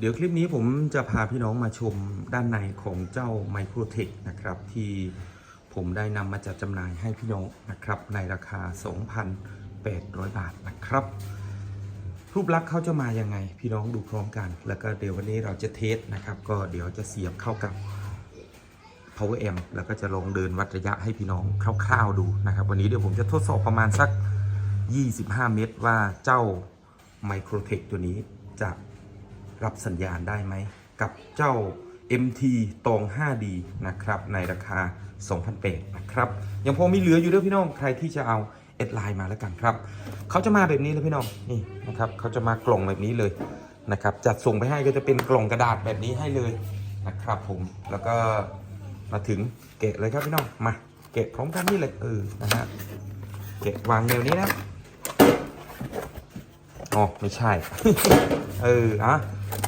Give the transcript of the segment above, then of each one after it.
เดี๋ยวคลิปนี้ผมจะพาพี่น้องมาชมด้านในของเจ้า Microtech นะครับ ที่ผมได้นำมาจัดจำหน่ายให้พี่น้องนะครับ ในราคา 2,800 บาทนะครับ รูปลักษณ์เขาจะมายังไง พี่น้องดูพร้อมกัน แล้วก็เดี๋ยววันนี้เราจะเทสนะครับ ก็เดี๋ยวจะเสียบเข้ากับ power amp แล้วก็จะลองเดินวัดระยะให้พี่น้องคร่าวๆดูนะครับ วันนี้เดี๋ยวผมจะทดสอบประมาณสัก 25 เมตรว่าเจ้า Microtech ตัวนี้จะ รับสัญญาณได้ไหม กับเจ้า MT ตอง 5D นะครับ ในราคา 2,800นะครับ ยังพอมีเหลืออยู่ด้วยพี่น้อง ใครที่จะเอาเอ็ดไลน์มาแล้วกันครับ เขาจะมาแบบนี้เลยพี่น้อง นี่นะครับ เขาจะมากล่องแบบนี้เลยนะครับ จัดส่งไปให้ก็จะเป็นกล่องกระดาษแบบนี้ให้เลยนะครับผม แล้วก็มาถึงเกะเลยครับพี่น้อง มาเกะพร้อมกันนี่เลยเออ นะฮะ เกะวางแนวนี้นะ อ๋อ ไม่ใช่ เอออะ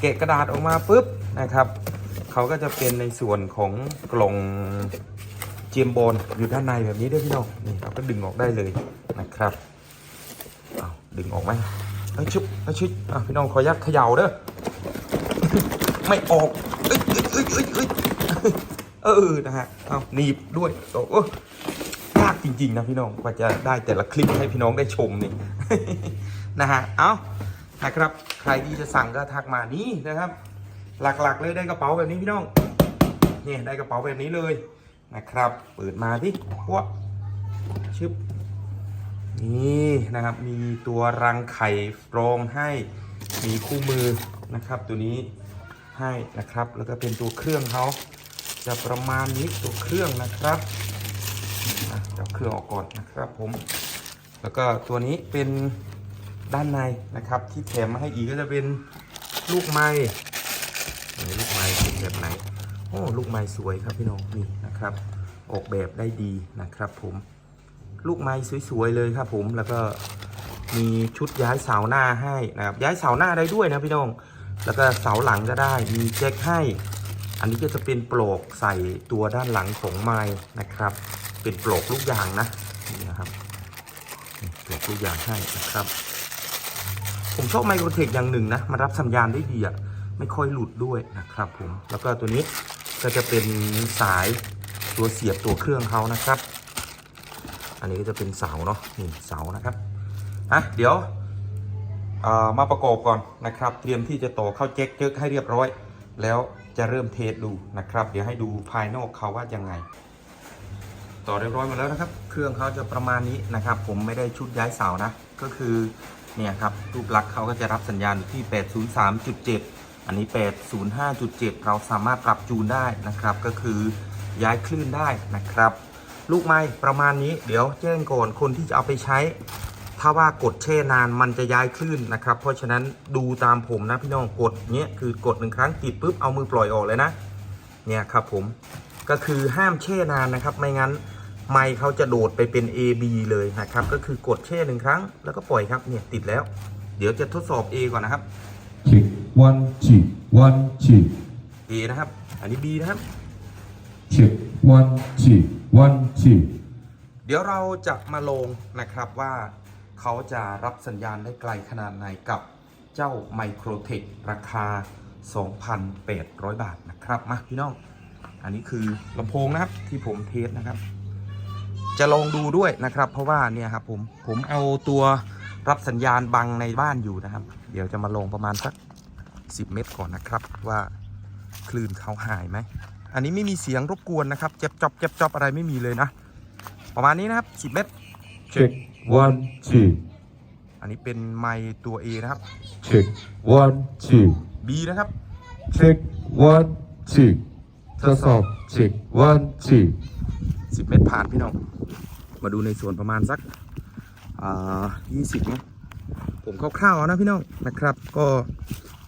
เกะกระดาษออกมาปุ๊บนะครับเขาก็จะเป็นในส่วนของกล่องเจียมบอลอยู่ด้านในแบบนี้ด้วยพี่น้องนี่เราก็ดึงออกได้เลยนะครับเอาดึงออกไหมไอ้ยชุบไอ้ชุบอะพี่น้องขออนุญาตเขย่าเด้อไม่ออกเอ้ยเอ้ยเอ้ยเอ้ยเอ้ยเออนะฮะเอาหนีบด้วยโอ้โอ้ยากจริง ๆ นะพี่น้องกว่าจะได้แต่ละคลิปให้พี่น้องได้ชมนี่นะฮะเอา นะครับ ใครที่จะสั่งก็ทักมานี่นะครับ หลักๆเลยได้กระเป๋าแบบนี้พี่น้องเนี่ยได้กระเป๋าแบบนี้เลยนะครับ เปิดมาที่พวกชึบนี่นะครับมีตัวรังไข่รองให้มีคู่มือนะครับ ตัวนี้ให้นะครับ แล้วก็เป็นตัวเครื่องเขาจะประมาณนี้ตัวเครื่องนะครับอะจับเครื่องออกก่อนนะครับผม แล้วก็ตัวนี้เป็น ด้านในนะครับ ที่แถมมาให้อีกก็จะเป็นลูกไม้ลูกไม้เป็นแบบไหนโอ้ลูกไม้สวยครับพี่น้องนี่นะครับ ออกแบบได้ดีนะครับ ผมลูกไม้สวยๆเลยครับ ผมแล้วก็มีชุดย้ายเสาหน้าให้นะครับ ย้ายเสาหน้าได้ด้วยนะพี่น้อง แล้วก็เสาหลังก็ได้มีแจ็คให้ อันนี้ก็จะเป็นปลอกใส่ตัวด้านหลังของไม้นะครับ เป็นปลอกลูกยางนะนี่นะครับเกิดตัวอย่างให้นะครับ ผมชอบไมโครเทคอย่างหนึ่งนะ มันรับสัญญาณได้ดีอะไม่ค่อยหลุดด้วยนะครับผม แล้วก็ตัวนี้ก็จะเป็นสายตัวเสียบตัวเครื่องเขานะครับ อันนี้ก็จะเป็นเสาเนาะ นี่เสานะครับอะเดี๋ยวมาประกอบก่อนนะครับ เตรียมที่จะต่อเข้าแจ็คเจกให้เรียบร้อย แล้วจะเริ่มเทสดูนะครับ เดี๋ยวให้ดูภายนอกเขาว่ายังไง ต่อเรียบร้อยหมดแล้วนะครับ เครื่องเขาจะประมาณนี้นะครับ ผมไม่ได้ชุดย้ายเสานะ ก็คือ เนี่ยครับรูปลักษณ์เขาก็จะรับสัญญาณอยู่ที่ 803.7 อันนี้ 805.7 เราสามารถปรับจูนได้นะครับ ก็คือย้ายคลื่นได้นะครับ ลูกไม้ประมาณนี้เดี๋ยวแจ้งก่อนคนที่จะเอาไปใช้ ถ้าว่ากดแช่นานมันจะย้ายคลื่นนะครับ เพราะฉะนั้นดูตามผมนะพี่น้องกดเนี้ยคือกดหนึ่งครั้งติดปุ๊บเอามือปล่อยออกเลยนะเนี่ยครับผมก็คือห้ามแช่นานนะครับไม่งั้น ไมค์เขาจะโดดไปเป็น A B เลยนะครับ ก็คือกดแช่หนึ่งครั้ง แล้วก็ปล่อยครับเนี่ยติดแล้ว เดี๋ยวจะทดสอบ A ก่อนนะครับ check one two one two A นะครับ อันนี้ B นะครับ check one two one two เดี๋ยวเราจะมาลงนะครับว่าเขาจะรับสัญญาณได้ไกลขนาดไหนกับเจ้า Microtech ราคา 2,800 บาทนะครับ มาพี่น้อง อันนี้คือลำโพงนะครับที่ผมเทสนะครับ จะลองดูด้วยนะครับ เพราะว่าเนี่ยครับผมผมเอาตัวรับสัญญาณบังในบ้านอยู่นะครับ เดี๋ยวจะมาลงประมาณสัก 10 เมตรก่อนนะครับ ว่าคลื่นเขาหายไหมอันนี้ไม่มีเสียงรบกวนนะครับเจ็บจอบเจ็บจอบอะไรไม่มีเลยนะ ประมาณนี้นะครับ 10 เมตร check one two อันนี้เป็นไมค์ตัว A นะครับ check one two B นะครับ check one two ทดสอบ check one two 10 เมตรผ่านพี่น้อง มาดูในส่วนประมาณสักอ่า20นะผมคร่าวๆนะพี่น้องนะครับ ก็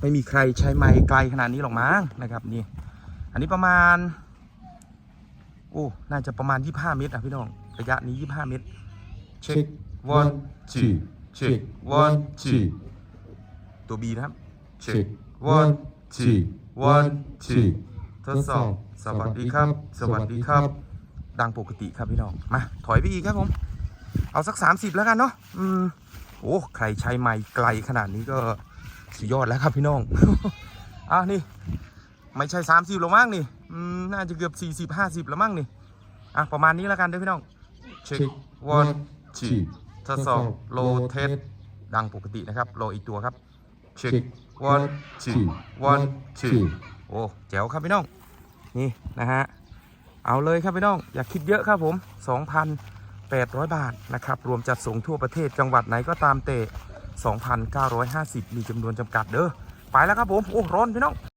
ไม่มีใครใช้ไมค์ไกลขนาดนี้หรอกมั้งนะครับนี่อันนี้ประมาณโอ้น่าจะประมาณ 25 เมตรอะพี่น้องระยะนี้ 25 เมตร check one two check one two ตัว B นะครับ check one two one two ทดสอบสวัสดีครับ สวัสดีครับ ดังปกติครับพี่น้อง มา ถอยไปอีกครับผม เอาสัก 30 แล้วกันเนาะ อืม โอ้ ใครใช้ไมค์ไกลขนาดนี้ก็สุดยอดแล้วครับพี่น้อง อะนี่ ไม่ใช่ 30หรอกมั้งนี่ อืม น่าจะเกือบ 40 50แล้วมั้งนี่ อะ ประมาณนี้แล้วกันเด้อพี่น้อง เช็ค check วัน one ฉี two ทดสอบโลเทสดังปกตินะครับ โลอีกตัวครับเช็ค check วัน one ฉี two วัน one ฉี two โอ้ แจ๋วครับพี่น้อง นี่นะฮะ เอาเลยครับพี่น้อง อย่าคิดเยอะครับผม 2,800 บาทนะครับ รวมจัดส่งทั่วประเทศจังหวัดไหนก็ตามเตะ2,950 มีจำนวนจำกัดเด้อไปแล้วครับผม โอ้ร้อนพี่น้อง